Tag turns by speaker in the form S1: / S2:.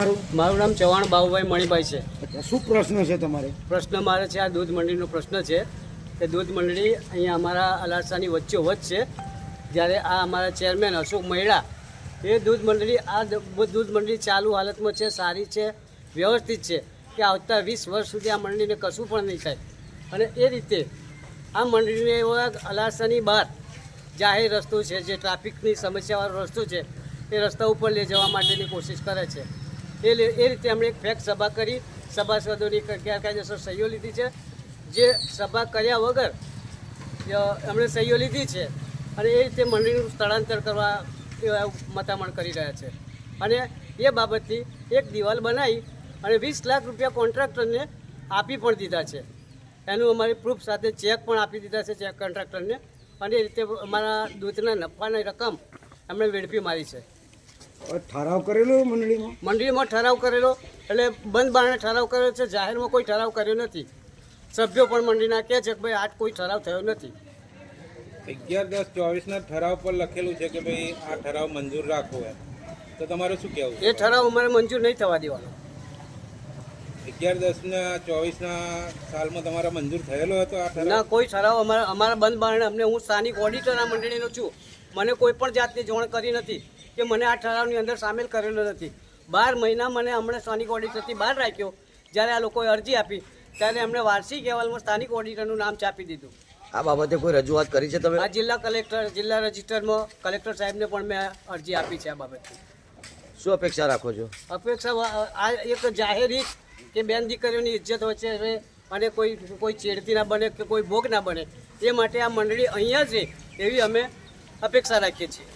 S1: મારું
S2: નામ ચૌહાણ બાબુભાઈ મણિભાઈ છે.
S1: શું પ્રશ્ન છે તમારે?
S2: પ્રશ્ન મારે છે આ દૂધ મંડળીનો પ્રશ્ન છે કે દૂધ મંડળી અહીંયા અમારા અલાસાની વચ્ચે વચ્ચ છે જ્યારે આ અમારા ચેરમેન અશોક મહિડા એ દૂધ મંડળી આ દૂધ મંડળી ચાલુ હાલતમાં છે સારી છે વ્યવસ્થિત છે કે આવતા વીસ વર્ષ સુધી આ મંડળીને કશું પણ નહીં થાય. અને એ રીતે આ મંડળીને એવા અલાસાની બહાર જાહેર રસ્તો છે જે ટ્રાફિકની સમસ્યાવાળો રસ્તો છે એ રસ્તા ઉપર લઈ જવા માટેની કોશિશ કરે છે. એ એ રીતે એમણે એક ફેક સભા કરી. સભાસદોની ગેરકાયદેસર સહીઓ લીધી છે. જે સભા કર્યા વગર એમણે સહીઓ લીધી છે અને એ રીતે મંડળીનું સ્થળાંતર કરવા મતામણ કરી રહ્યા છે. અને એ બાબતથી એક દિવાલ બનાવી અને વીસ લાખ રૂપિયા કોન્ટ્રાક્ટરને આપી પણ દીધા છે. એનું અમારી પ્રૂફ સાથે ચેક પણ આપી દીધા છે ચેક કોન્ટ્રાક્ટરને અને એ રીતે અમારા દૂધના નફાની રકમ એમણે વેડફી મારી છે.
S1: ઠરાવ કરેલો મંડળીમાં?
S2: મંડળીમાં ઠરાવ કરેલો. એટલે બંધ બારણે ઠરાવ કર્યો છે. જાહેરમાં કોઈ ઠરાવ કર્યો નથી. સભ્યો પણ મંડળીના કહે છે કે ભાઈ આજ કોઈ ઠરાવ થયો નથી.
S3: અગિયાર દસ ચોવીસના ઠરાવ પર લખેલું છે કે ભાઈ આ ઠરાવ મંજૂર રાખવો એમ. તો તમારે શું કહેવું
S2: એ ઠરાવ અમારે મંજૂર નહીં થવા દેવાનો.
S3: અગિયાર દસના ચોવીસના સાલમાં તમારા મંજૂર થયેલો હતો આ
S2: ના કોઈ ઠરાવ અમારા અમારા બંધ બારણે. અમને હું સ્થાનિક ઓડિટર આ મંડળીનો છું. મને કોઈ પણ જાતની જોણ કરી નથી. કે મને આ ઠરાવની અંદર સામેલ કરેલો નથી. બાર મહિના મને હમણાં સ્થાનિક ઓડિટરથી બહાર રાખ્યો. જ્યારે આ લોકોએ અરજી આપી ત્યારે એમણે વાર્ષિક અહેવાલમાં સ્થાનિક ઓડિટરનું નામ ચાપી દીધું.
S4: આ બાબતે કોઈ રજૂઆત કરી છે તમે?
S2: આ જિલ્લા કલેક્ટર જિલ્લા રજિસ્ટરમાં કલેક્ટર સાહેબને પણ મેં અરજી આપી છે આ બાબતે.
S4: શું અપેક્ષા રાખો છો?
S2: અપેક્ષા આ એક જાહેર રીત કે બેન દીકરીઓની ઇજ્જત વચ્ચે રહે અને કોઈ કોઈ છેડતી ના બને કે કોઈ ભોગ ના બને એ માટે આ મંડળી અહીંયા છે એવી અમે અપેક્ષા રાખીએ છીએ.